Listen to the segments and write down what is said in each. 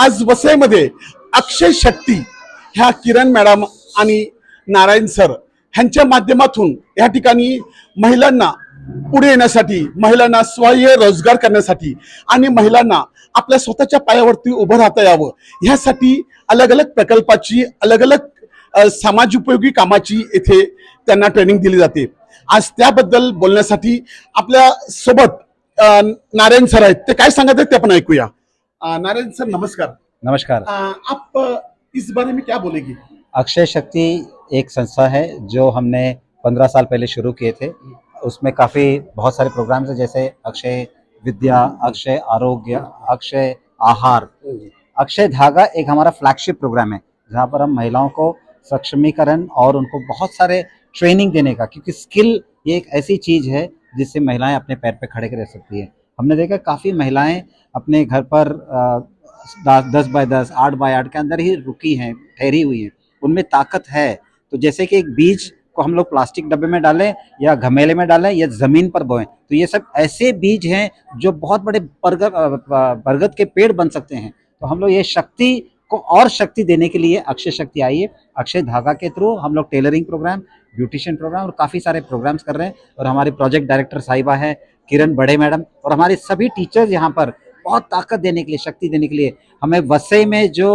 आज वसईमध्ये अक्षय शक्ती ह्या किरण मॅडम आणि नारायण सर ह्यांच्या माध्यमातून या ठिकाणी महिलांना पुढे येण्यासाठी महिलांना स्वयं रोजगार करण्यासाठी आणि महिलांना आपल्या स्वतःच्या पायावरती उभं राहता यावं. ह्यासाठी अलग अलग प्रकल्पाची अलग अलग अ, समाजोपयोगी कामाची येथे त्यांना ट्रेनिंग दिली जाते. आज त्याबद्दल बोलण्यासाठी आपल्यासोबत नारायण सर आहेत. ते काय सांगत आहेत ते आपण ऐकूया. नारायण सर नमस्कार। नमस्कार। आप इस बारे में क्या बोलेगी? अक्षय शक्ति एक संस्था है जो हमने पंद्रह साल पहले शुरू किए थे। उसमें काफ़ी बहुत सारे प्रोग्राम्स हैं जैसे अक्षय विद्या अक्षय आरोग्य अक्षय आहार। अक्षय धागा एक हमारा फ्लैगशिप प्रोग्राम है जहाँ पर हम महिलाओं को सक्षमीकरण और उनको बहुत सारे ट्रेनिंग देने का क्योंकि स्किल ये एक ऐसी चीज़ है जिससे महिलाएँ अपने पैर पे खड़े रह सकती है। हमने देखा काफ़ी महिलाएँ अपने घर पर दस बाय दस, आठ बाय आठ के अंदर ही रुकी हैं, ठहरी हुई हैं। उनमें ताकत है। तो जैसे कि एक बीज को हम लोग प्लास्टिक डब्बे में डालें या घमेले में डालें या ज़मीन पर बोएँ तो ये सब ऐसे बीज हैं जो बहुत बड़े बरगद बरगद के पेड़ बन सकते हैं। तो हम लोग ये शक्ति को और शक्ति देने के लिए अक्षय शक्ति आई है। अक्षय धागा के थ्रू हम लोग टेलरिंग प्रोग्राम, ब्यूटिशियन प्रोग्राम और काफ़ी सारे प्रोग्राम्स कर रहे हैं और हमारे प्रोजेक्ट डायरेक्टर साहिबा है। किरण बड़े मैडम और हमारे सभी टीचर्स यहाँ पर बहुत ताकत देने के लिए शक्ति देने के लिए हमें वसई में जो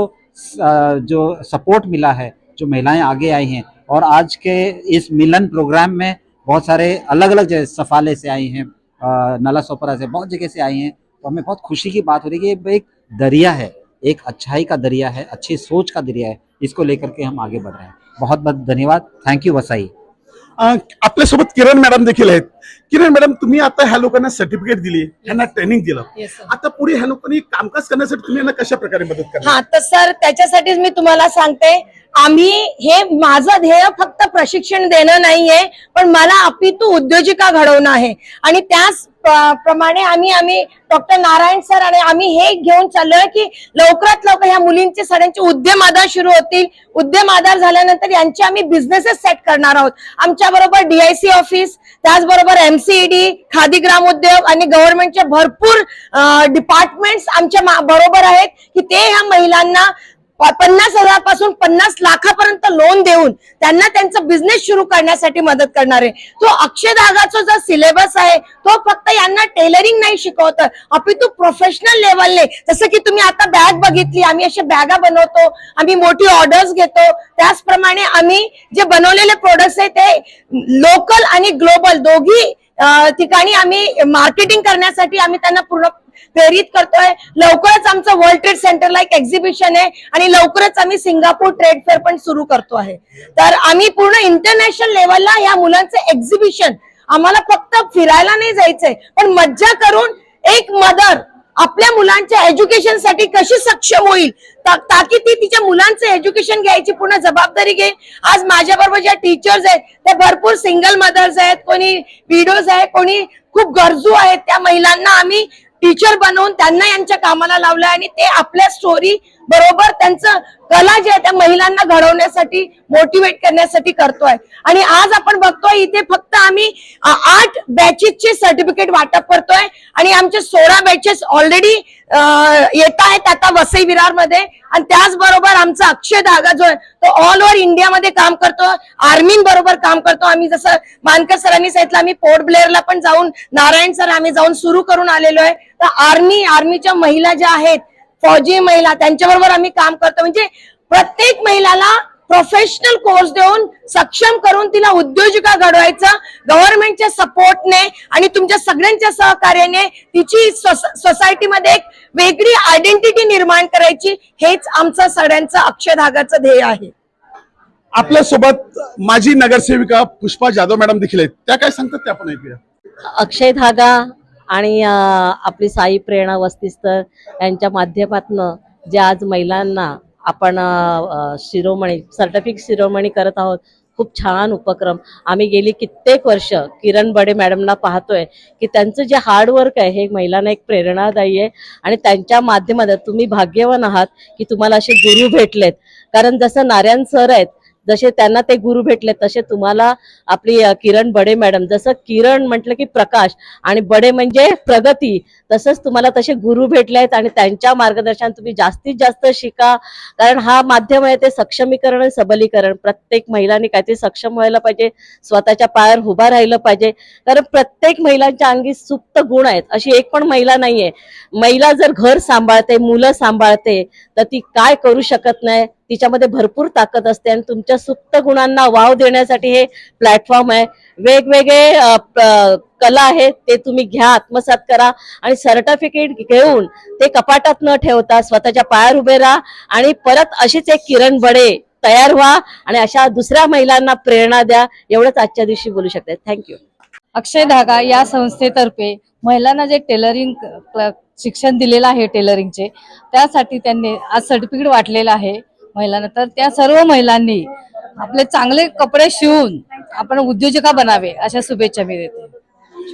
जो सपोर्ट मिला है जो महिलाएँ आगे आई हैं और आज के इस मिलन प्रोग्राम में बहुत सारे अलग अलग सफाले से आई हैं नाला सोपरा से बहुत जगह से आई हैं तो हमें बहुत खुशी की बात हो रही है कि एक दरिया है एक अच्छाई का दरिया है अच्छी सोच का दरिया है इसको लेकर के हम आगे बढ़ रहे हैं। बहुत बहुत धन्यवाद। Thank you वसाई। अ, आपल्यासोबत किरण मॅडम आहेत किरण मॅडम तुम्ही आता ह्या लोकांना सर्टिफिकेट दिली ह्यांना ट्रेनिंग दिलं. आता पुढे ह्या लोकांनी कामकाज करण्यासाठी तुम्ही यांना कशा प्रकारे मदत करणार? हा तर सर त्याच्यासाठीच मी तुम्हाला सांगते आम्ही हे माझं ध्येय फक्त प्रशिक्षण देणं नाहीये पण मला अपितू उद्योजिका घडवणं आहे. आणि त्याच प्र- प्रमाणे आम्ही आम्ही डॉक्टर नारायण सर आणि आम्ही हे घेऊन चाललोय की लवकरात लवकर ह्या मुलींचे सगळ्यांचे उद्यम आधार सुरू होतील. उद्यम आधार झाल्यानंतर यांचे आम्ही बिझनेसेस सेट करणार आहोत. आमच्या बरोबर डीआयसी ऑफिस त्याचबरोबर एमसीईडी खादी ग्राम उद्योग आणि गव्हर्नमेंटचे भरपूर डिपार्टमेंट्स आमच्या बरोबर आहेत की ते ह्या महिलांना पन्नास हजारपासून पन्नास लाखापर्यंत लोन देऊन त्यांना त्यांचं बिझनेस सुरू करण्यासाठी मदत करणार आहे. तो अक्षय धागाचा जो सिलेबस आहे तो फक्त यांना टेलरिंग नाही शिकवत. अपितू प्रोफेशनल लेवलने जसं की तुम्ही आता बॅग बघितली आम्ही अशा बॅगा बनवतो आम्ही मोठी ऑर्डर्स घेतो. त्याचप्रमाणे आम्ही जे बनवलेले प्रोडक्ट्स आहेत ते लोकल आणि ग्लोबल दोघी ठिकाणी आम्ही मार्केटिंग करण्यासाठी आम्ही त्यांना पूर्ण प्रेरित करतोय. लवकरच आमचं वर्ल्ड ट्रेड सेंटरला एक एक्झिबिशन आहे आणि लवकरच आम्ही सिंगापूर ट्रेड फेअर पण सुरू करतो आहे. तर आम्ही पूर्ण इंटरनॅशनल लेवलला या मुलांचं एक्झिबिशन आम्हाला फक्त फिरायला नाही जायचंय पण मज्जा करून एक मदर आपल्या मुलांच्या एज्युकेशनसाठी कशी सक्षम होईल? ताकी ती तिच्या मुलांचं एज्युकेशन घ्यायची पूर्ण जबाबदारी घेईल. आज माझ्या बरोबर ज्या टीचर्स आहेत त्या भरपूर सिंगल मदर्स आहेत कोणी विडोज आहे कोणी खूप गरजू आहेत त्या महिलांना आम्ही टीचर बनवून त्यांना यांच्या कामाला लावलं आणि ते आपल्या स्टोरी बरोबर त्यांचं कला जे आहे त्या महिलांना घडवण्यासाठी मोटिवेट करण्यासाठी करतोय. आणि आज आपण बघतोय इथे फक्त आम्ही आठ बॅचेसचे सर्टिफिकेट वाटप करतोय. आणि आमचे सोळा बॅचेस ऑलरेडी येत आहेत आता वसई विरारमध्ये आणि त्याचबरोबर आमचा अक्षय धागा जो आहे तो ऑल ओव्हर इंडियामध्ये काम करतो. आर्मी बरोबर काम करतो. आम्ही जसं मानकर सरांनी सांगितलं आम्ही पोर्ट ब्लेअरला पण जाऊन नारायण सर आम्ही जाऊन सुरू करून आलेलो आहे. तर आर्मी आर्मीच्या महिला ज्या आहेत फौजी महिला त्यांच्याबरोबर आम्ही काम करतो. म्हणजे प्रत्येक महिलाला प्रोफेशनल कोर्स देऊन सक्षम करून तिला उद्योजिका घडवायचं गव्हर्नमेंटच्या सपोर्टने आणि तुमच्या सगळ्यांच्या सहकार्याने तिची सोसायटीमध्ये एक वेगळी आयडेंटिटी निर्माण करायची हेच आमचं सगळ्यांचं अक्षय धागाचं ध्येय आहे. आपल्यासोबत माजी नगरसेविका पुष्पा जाधव मॅडम देखील आहेत. त्या काय सांगतात ते आपण ऐकूया. अक्षय धागा आणि आपली साई प्रेरणा वस्तीस्तर यांच्या माध्यमातनं जे आज महिलांना आपण शिरोमणी सर्टिफिकेट शिरोमणी करत आहोत खूप छान उपक्रम. आम्ही गेली कित्येक वर्ष किरण बडे मॅडमना पाहतोय की त्यांचं जे हार्डवर्क आहे हे महिलांना एक प्रेरणादायी आहे. आणि त्यांच्या माध्यमात तुम्ही भाग्यवान आहात की तुम्हाला असे गुरु भेटलेत. कारण जसं नारायण सर आहेत जसे त्यांना ते गुरु भेटले तसे तुम्हाला आपली किरण बडे मॅडम. जसं किरण म्हटलं की प्रकाश आणि बडे म्हणजे प्रगती तसंच तुम्हाला तसे गुरु भेटले आहेत आणि त्यांच्या मार्गदर्शन तुम्ही जास्तीत जास्त शिका. कारण हा माध्यम आहे ते सक्षमीकरण आणि सबलीकरण. प्रत्येक महिलांनी काहीतरी सक्षम व्हायला पाहिजे स्वतःच्या पायावर उभा राहिलं पाहिजे. कारण प्रत्येक महिलांच्या अंगी सुप्त गुण आहेत. अशी एक पण महिला नाहीये. महिला जर घर सांभाळते मुलं सांभाळते तर ती काय करू शकत नाही? तिच्यामध्ये भरपूर ताकद असते आणि तुमच्या सुप्त गुणांना वाव देण्यासाठी हे प्लॅटफॉर्म आहे. वेगवेगळे कला आहेत ते तुम्ही घ्या आत्मसात करा आणि सर्टिफिकेट घेऊन ते कपाटात न ठेवता स्वतःच्या पायावर उभे राहा आणि परत अशीच एक किरण बडे तयार व्हा आणि अशा दुसऱ्या महिलांना प्रेरणा द्या. एवढंच आजच्या दिवशी बोलू शकते. थँक्यू अक्षय धागा या संस्थेतर्फे महिलांना जे टेलरिंग शिक्षण दिलेलं आहे टेलरिंगचे त्यासाठी त्यांनी आज सर्टिफिकेट वाटलेलं आहे. महिलांना. तर त्या सर्व महिलांनी आपले चांगले कपडे शिवून आपण उद्योजका बनावे अशा शुभेच्छा मी देते.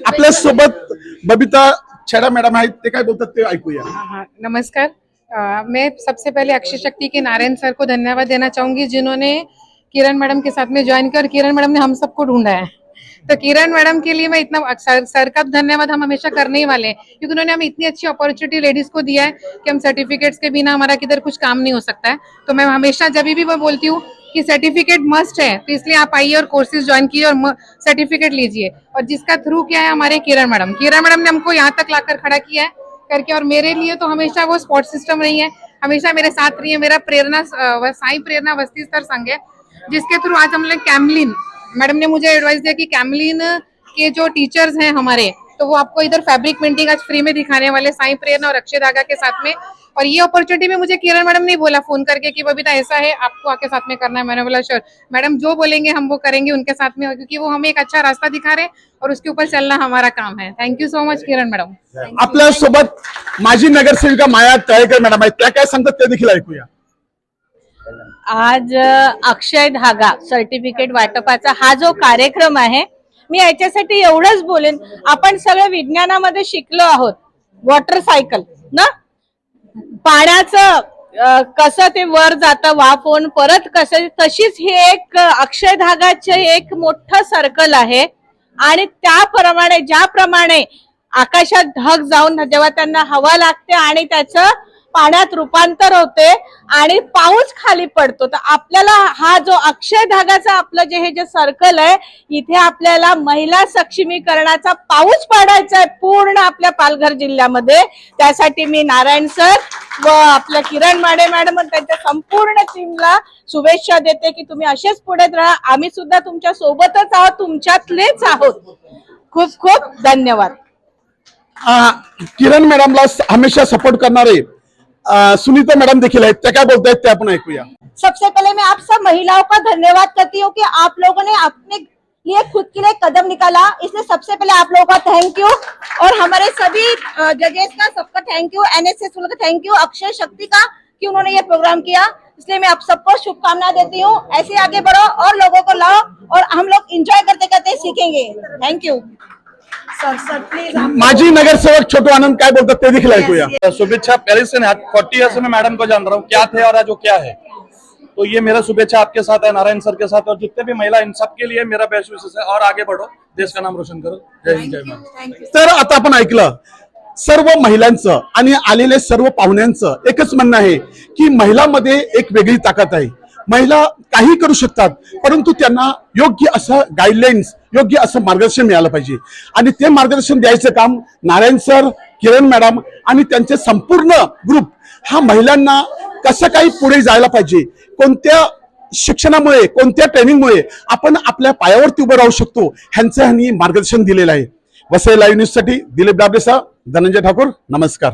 आपल्यासोबत बबिता छेडा मॅडम आहेत ते काय बोलतात ते ऐकूया. हाँ हाँ. नमस्कार. अ, मैं सबसे पहले अक्षय शक्ति के नारायण सर को धन्यवाद देना चाहूंगी जिन्होंने किरण मैडम के साथ में ज्वाइन किया और किरण मैडम ने हम सबको ढूंढा है। तो किरण मैडम के लिए मैं इतना सर, सर का धन्यवाद हम हमेशा करने ही वाले हैं क्योंकि उन्होंने हमें इतनी अच्छी अपॉर्चुनिटी लेडीज़ को दिया है कि हम सर्टिफिकेट्स के बिना हमारा किधर कुछ काम नहीं हो सकता है। तो मैं हमेशा जब भी मैं बोलती हूँ कि सर्टिफिकेट मस्ट है तो इसलिए आप आइए और कोर्सेज ज्वाइन कीजिए और सर्टिफिकेट लीजिए। और जिसका थ्रू क्या है हमारे किरण मैडम। किरण मैडम ने हमको यहाँ तक लाकर खड़ा किया है करके और मेरे लिए तो हमेशा वो स्पोर्ट सिस्टम रही है। हमेशा मेरे साथ रही है मेरा प्रेरणा साई प्रेरणा वस्ती स्तर संघ है जिसके थ्रू आज हम लोग कैमलिन मैडम ने मुझे एडवाइस दिया कि कैमलिन के जो टीचर्स हैं हमारे तो वो आपको इधर फैब्रिक पेंटिंग आज फ्री में दिखाने वाले साई प्रेरणा और अक्षय धागा के साथ में। और ये अपॉर्चुनिटी में मुझे किरण मैडम ने बोला फ़ोन करके कि, बबीता, ऐसा है, आपको आके साथ में करना है। मैंने बोला श्योर मैडम जो बोलेंगे हम वो करेंगे उनके साथ में, क्योंकि वो हमें एक अच्छा रास्ता दिखा रहे हैं और उसके ऊपर चलना हमारा काम है। Thank you so much Kiran madam. आपल्या सोबत माजी माया तळेकर मॅडम आहेत त्या काय सांगतात ते देखील ऐकूया आज अक्षय धागा सर्टिफिकेट वाटपाचा हा जो कार्यक्रम आहे मी याच्यासाठी एवढंच बोलेन आपण सगळं विज्ञानामध्ये शिकलो आहोत वॉटर सायकल ना? पाण्याचं कसं ते वर जातं वाफवून परत कसं तशीच ही एक अक्षय धागाचे एक मोठं सर्कल आहे. आणि त्याप्रमाणे ज्याप्रमाणे आकाशात ढग जाऊन जेव्हा त्यांना हवा लागते आणि त्याचं पाण्यात रूपांतर होते आणि पाऊस खाली पडतो. तर आपल्याला हा जो अक्षय धागाचा आपलं जे हे जे सर्कल आहे इथे आपल्याला महिला सक्षमीकरणाचा पाऊस पाडायचा आहे पूर्ण आपल्या पालघर जिल्ह्यामध्ये. त्यासाठी मी नारायण सर व आपल्या किरण माडे मॅडम त्यांच्या संपूर्ण टीमला शुभेच्छा देते की तुम्ही असेच पुढे राहा. आम्ही सुद्धा तुमच्या सोबतच आहोत तुमच्यातलेच आहोत. खूप खूप धन्यवाद. किरण मॅडमला हमेशा सपोर्ट करणारे सुनीता मैडम देखील आहेत त्या काय बोलतायत ते आपण ऐकूया सबसे पहले मैं आप सब महिलाओं का धन्यवाद करती हूँ कि आप लोगों ने अपने लिए खुद के लिए कदम निकाला। इसलिए सबसे पहले आप लोगों का थैंक यू और हमारे सभी जजेस का सबका थैंक यू एनएसएस का थैंक यू अक्षय शक्ति का, कि उन्होंने ये प्रोग्राम किया। इसलिए मैं आप सबको शुभकामना देती हूँ। ऐसे आगे बढ़ो और लोगों को लाओ और हम लोग इंजॉय करते करते सीखेंगे। Thank you sir sir please माजी नगरसेवक छोटू आनंद काय बोलतात ते देखील ऐकूया. शुभेच्छा पहले से फोर्टी ईयर से मैं मैडम को जान रहा हूँ। क्या थे और आज वो क्या है? तो ये मेरा शुभेच्छा आपके साथ है नारायण सर के साथ और जितने भी महिला इन सबके लिए मेरा बेस्ट विशेष है और आगे बढ़ो। देश का नाम रोशन करो। जय हिंद जय भारत तर आता आपण ऐकलं सर्व महिलांचं आणि आलेल्या सर्व पाहुण्यांचं एकच म्हणणं आहे की महिलांमध्ये एक वेगळी ताकद आहे. महिला काही करू शकतात परंतु त्यांना योग्य असं गाईडलाईन्स योग्य असं मार्गदर्शन मिळालं पाहिजे. आणि ते मार्गदर्शन द्यायचं काम नारायण सर किरण मॅडम आणि त्यांचे संपूर्ण ग्रुप हा महिलांना कसं काही पुढे जायला पाहिजे कोणत्या शिक्षणामुळे कोणत्या ट्रेनिंगमुळे आपण आपल्या पायावरती उभं राहू शकतो ह्यांचं ह्यांनी मार्गदर्शन दिलेलं आहे. वसई लाईव्ह न्यूजसाठी दिलीप डाबरेसह धनंजय ठाकूर नमस्कार.